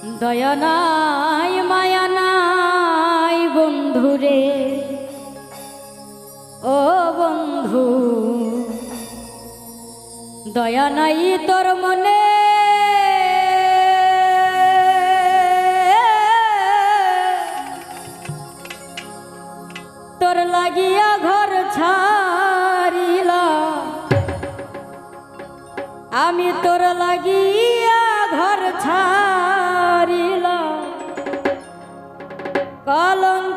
দয়নাই মায়ানাই বন্ধুরে ও বন্ধু দয়ানাই তোর মনে। তোর লাগিয়া ঘর ছাড়িলা। আমি তোর লাগিয়া ঘর ছাড়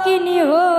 你呢？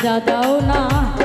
ज़्यादा ना।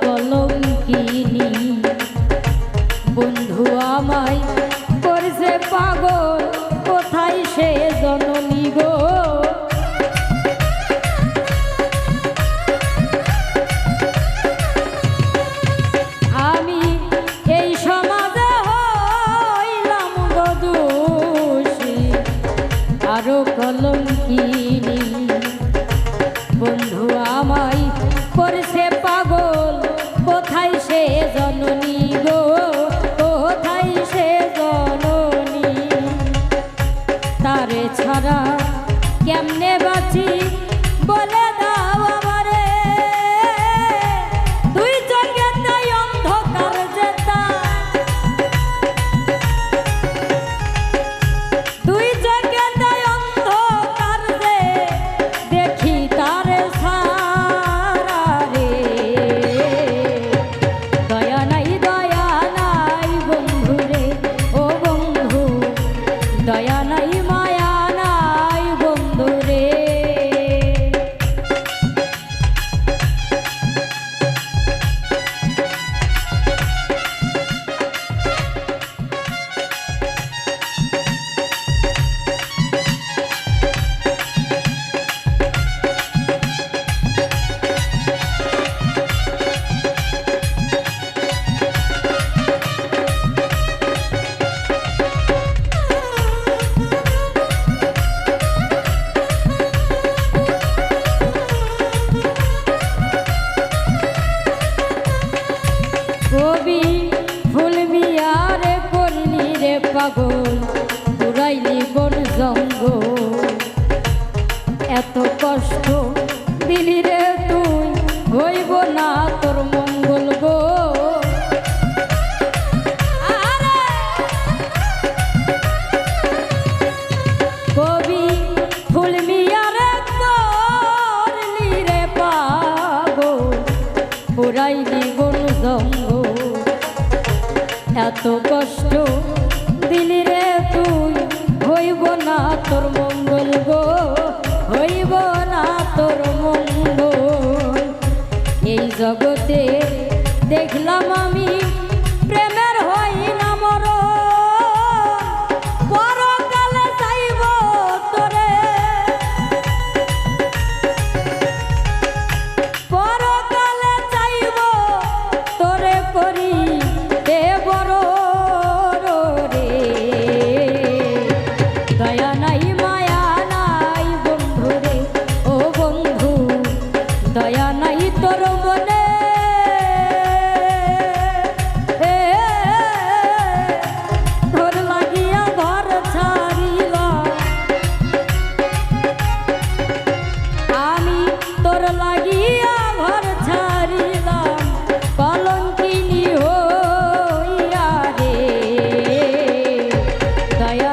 কলঙ্কিনী বন্ধু আমায় করছে পাগ কোথায় সে জননী গো? আমি এই সমাজে হইলাম গদুষী আরও কলঙ্কিনী বন্ধু আমায় করেছে কবি ফুলমিয়া রে করলি রে পাগল ঘুরাইলি বন জঙ্গ এত কষ্ট দিলি রে তুই, হইব না তোর মন এত কষ্ট দিলি রে তুই হইব না তোর মঙ্গল গো, হইব না তোর মঙ্গল। এই জগতে দেখলাম আমি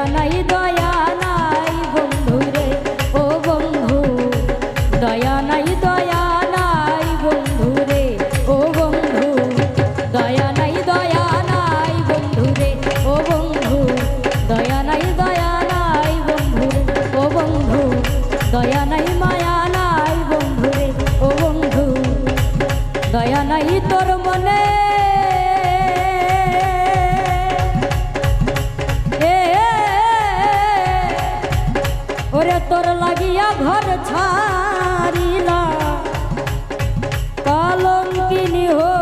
জানাই দয়া। ওরে তোর লাগিয়া ঘর ছাড়িলা। কলঙ্কিনী হো